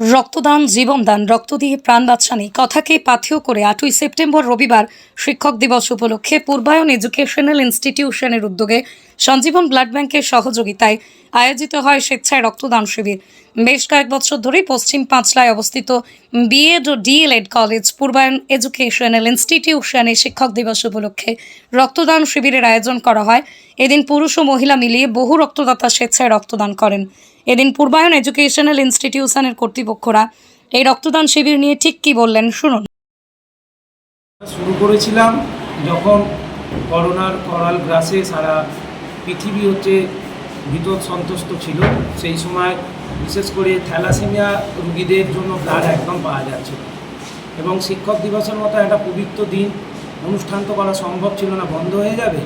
রক্তদান, জীবনদান, রক্ত দিয়ে প্রাণ বাঁচানি কথাকে পাথেয় করে আটই সেপ্টেম্বর রবিবার শিক্ষক দিবস উপলক্ষে পূর্বায়ন এডুকেশনাল ইনস্টিটিউশনের উদ্যোগে সঞ্জীবন ব্লাড ব্যাংকের সহযোগিতায় আয়োজিত হয় স্বেচ্ছায় রক্তদান শিবির। বেশ কয়েক বছর ধরেই পশ্চিম পাঁচলায় অবস্থিত বিএড ও D El Ed college Purbayan educational ইনস্টিটিউশনে শিক্ষক দিবস উপলক্ষে রক্তদান শিবিরের আয়োজন করা হয়। এদিন পুরুষ ও মহিলা মিলিয়ে বহু রক্তদাতা স্বেচ্ছায় রক্তদান করেন। এদিন পূর্বায়ন এডুকেশনাল ইনস্টিটিউশনের কর্তৃপক্ষরা এই রক্তদান শিবির নিয়ে ঠিক কি বললেন শুনুন। শুরু করেছিলাম যখন করোনার করাল গ্রাসে সারা পৃথিবী হচ্ছে বিপদ সন্তুষ্ট ছিল। সেই সময় বিশেষ করে থ্যালাসেমিয়া রুগীদের জন্য ব্লাড একদম পাওয়া যাচ্ছে এবং শিক্ষক দিবসের মতো একটা পবিত্র দিন অনুষ্ঠান তো করা সম্ভব ছিল না, বন্ধ হয়ে যাবে।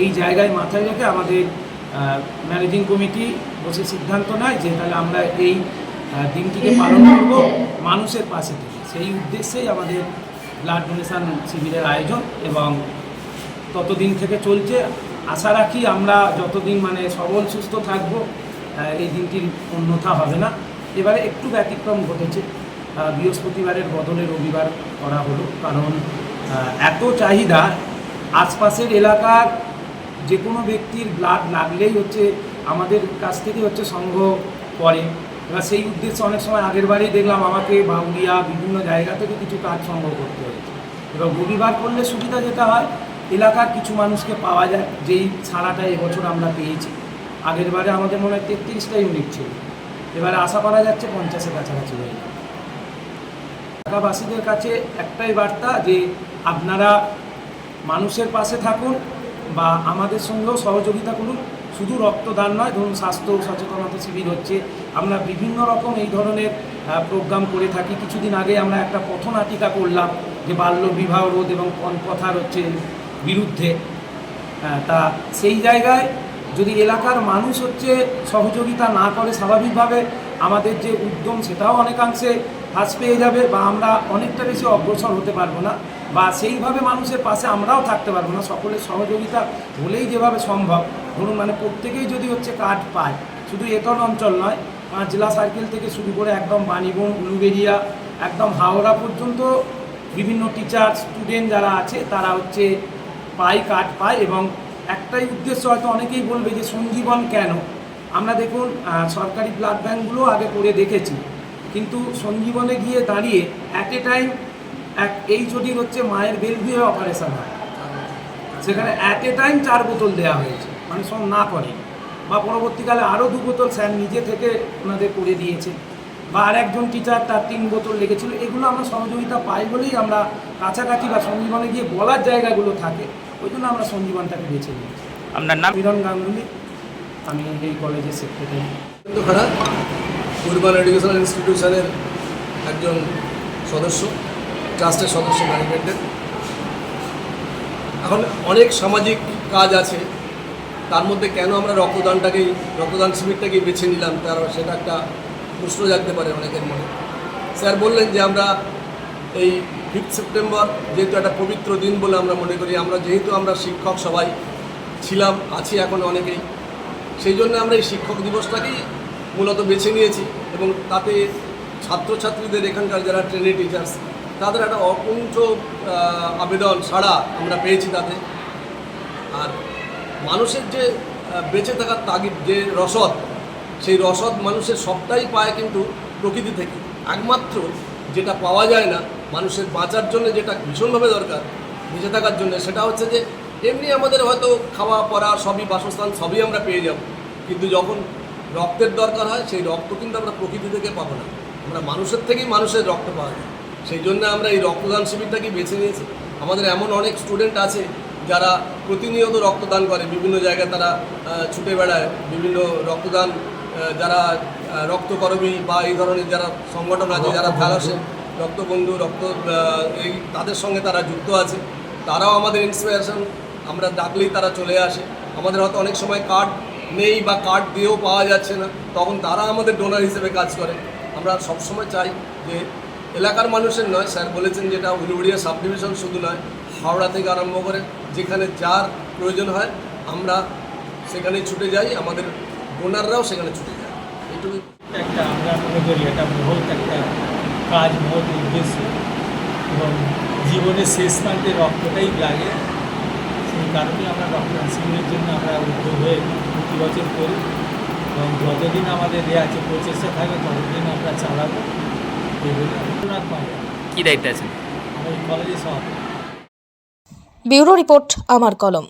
এই জায়গায় মাথায় রেখে আমাদের ম্যানেজিং কমিটি বসে সিদ্ধান্ত নেয় যে তাহলে আমরা এই দিনটিকে পালন করব মানুষের পাশে থেকে। সেই উদ্দেশ্যেই আমাদের ব্লাড ডোনেশন শিবিরের আয়োজন এবং ততদিন থেকে চলছে। আশা রাখি আমরা যতদিন মানে সবল, সুস্থ থাকব এই দিনটির অন্যথা হবে না। এবারে একটু ব্যতিক্রম ঘটেছে। বৃহস্পতিবারের বদলে রবিবার করা হলো। কারণ এত চাহিদা, আশপাশের এলাকার যে কোনো ব্যক্তির ব্লাড লাগলেই হচ্ছে আমাদের কাছ থেকে হচ্ছে সংগ্রহ করে। এবার সেই উদ্দেশ্যে অনেক সময় আগের বারেই দেখলাম আমাকে বাউলিয়া বিভিন্ন জায়গা থেকে কিছু কাজ সংগ্রহ করতে হয়েছে। এবার রবিবার করলে সুবিধা যেটা হয় এলাকার কিছু মানুষকে পাওয়া যায়, যেই ছাড়াটা এবছর আমরা পেয়েছি। আগের বারে আমাদের মনে হয় তেত্রিশটা ইউনিট ছিল। এবারে আশা করা যাচ্ছে পঞ্চাশের কাছাকাছি হয়ে যাবে। এলাকাবাসীদের কাছে একটাই বার্তা যে আপনারা মানুষের পাশে থাকুন বা আমাদের সঙ্গেও সহযোগিতা করুন। শুধু রক্তদান নয়, ধরুন স্বাস্থ্য সচেতনতা শিবির হচ্ছে। আমরা বিভিন্ন রকম এই ধরনের প্রোগ্রাম করে থাকি। কিছুদিন আগে আমরা একটা পথনাটিকা করলাম যে বাল্য বিবাহ রোধ এবং পথার হচ্ছে বিরুদ্ধে হ্যাঁ, তা সেই জায়গায় যদি এলাকার মানুষ হচ্ছে সহযোগিতা না করে স্বাভাবিকভাবে আমাদের যে উদ্যম সেটাও অনেকাংশে হ্রাস পেয়ে যাবে বা আমরা অনেকটা বেশি অগ্রসর হতে পারব না বা সেইভাবে মানুষের পাশে আমরাও থাকতে পারব না। সকলের সহযোগিতা হলেই যেভাবে সম্ভব। ধরুন মানে প্রত্যেকেই যদি হচ্ছে কার্ড পায় শুধু এতন অঞ্চল নয় পাঁচলা সার্কেল থেকে শুরু করে একদম বাণীবন উলুবেরিয়া একদম হাওড়া পর্যন্ত বিভিন্ন টিচার স্টুডেন্ট যারা আছে তারা হচ্ছে পায় কার্ড পায় এবং একটাই উদ্দেশ্য হয়তো অনেকেই বলবে যে সঞ্জীবন কেন? আমরা দেখুন সরকারি ব্লাড ব্যাঙ্কগুলো আগে করে দেখেছি। কিন্তু সঞ্জীবনে গিয়ে দাঁড়িয়ে অ্যাট এ টাইম এক এই যদি হচ্ছে মায়ের বেলভিয়ে অপারেশন হয়। সেখানে অ্যাট এ টাইম চার বোতল দেওয়া হয়েছে মানে সব না করে। বা পরবর্তীকালে আরও দু বোতল স্যার নিজে থেকে ওনাদের করে দিয়েছে। বা আর একজন টিচার তার তিন বোতল লেগেছিল এগুলো আমরা সহযোগিতা পাই বলেই আমরা কাছাকাছি বা সঞ্জীবনে গিয়ে বলার জায়গাগুলো থাকে। ওই জন্য আমরা সঞ্জীবনটাকে বেছে নিয়েছি। আপনার নাম? মিরন গাঙ্গুলি আমি এই কলেজের সেক্রেটারি কিন্তু খারাপ উর্বান এডুকেশনাল ইনস্টিটিউশনের একজন সদস্য ট্রাস্টের সদস্য ম্যানেজমেন্টের। এখন অনেক সামাজিক কাজ আছে তার মধ্যে কেন আমরা রক্তদানটাকেই রক্তদান শিবিরটাকেই বেছে নিলাম তার সেটা একটা প্রশ্ন জাগতে পারে অনেকের মনে। স্যার বললেন যে আমরা এই ফিফথ সেপ্টেম্বর যেহেতু একটা পবিত্র দিন বলে আমরা মনে করি, আমরা যেহেতু আমরা শিক্ষক সবাই ছিলাম, আছি এখন অনেকেই, সেই জন্য আমরা এই শিক্ষক দিবসটাকেই মূলত বেছে নিয়েছি এবং তাতে ছাত্রছাত্রীদের এখানকার যারা ট্রেনি টিচার্স তাদের একটা অকুণ্ঠ আবেদন সাড়া আমরা পেয়েছি তাতে। আর মানুষের যে বেঁচে থাকার তাগিদ, যে রসদ, সেই রসদ মানুষের সবটাই পায় কিন্তু প্রকৃতি থেকে। একমাত্র যেটা পাওয়া যায় না মানুষের বাঁচার জন্য যেটা ভীষণভাবে দরকার বেঁচে থাকার জন্য সেটা হচ্ছে যে এমনি আমাদের হয়তো খাওয়া পড়া সবই বাসস্থান সবই আমরা পেয়ে যাব। কিন্তু যখন রক্তের দরকার হয় সেই রক্ত কিন্তু আমরা প্রকৃতি থেকে পাবো না। আমরা মানুষের থেকেই মানুষের রক্ত পাওয়া যায়। সেই জন্য আমরা এই রক্তদান শিবিরটাকে বেছে নিয়েছি। আমাদের এমন অনেক স্টুডেন্ট আছে যারা প্রতিনিয়ত রক্তদান করে। বিভিন্ন জায়গায় তারা ছুটে বেড়ায়। বিভিন্ন রক্তদান যারা রক্তকর্মী বা এই ধরনের যারা সংগঠন আছে যারা থ্যালাসে রক্তবন্ধু, রক্ত এই তাদের সঙ্গে তারা যুক্ত আছে। তারাও আমাদের ইন্সপিরেশন আমরা ডাকলেই তারা চলে আসে। আমাদের হয়তো অনেক সময় কার্ড নেই বা কার্ড দিয়েও পাওয়া যাচ্ছে না। তখন তারা আমাদের ডোনার হিসেবে কাজ করে। আমরা সবসময় চাই যে এলাকার মানুষের নয়, স্যার বলেছেন যেটা উলুবড়িয়া সাব ডিভিশন শুধু নয়, হাওড়া থেকে আরম্ভ করে যেখানে যার প্রয়োজন হয়, আমরা সেখানে ছুটে যাই। আমাদের ডোনাররাও সেখানে ছুটে যায়। এইটুকুই। একটা আমরা মনে করি, এটা মহৎ একটা কাজ মহৎ উদ্দেশ্য এবং জীবনের শেষ প্রান্তে রক্তটাই লাগে সেই কারণে আমরা রক্তদান শিবিরের জন্য আমরা উদ্যোগ হয়ে প্রতি বছর করি এবং যতদিন আমাদের এ আছে প্রচেষ্টা থাকবে ততদিন আমরা চালাবো। এগুলো রবীন্দ্রনাথ পাবে কী দায়িত্বে আছেন? আমরা কলেজে সব ব্যুরো রিপোর্ট আমার কলম।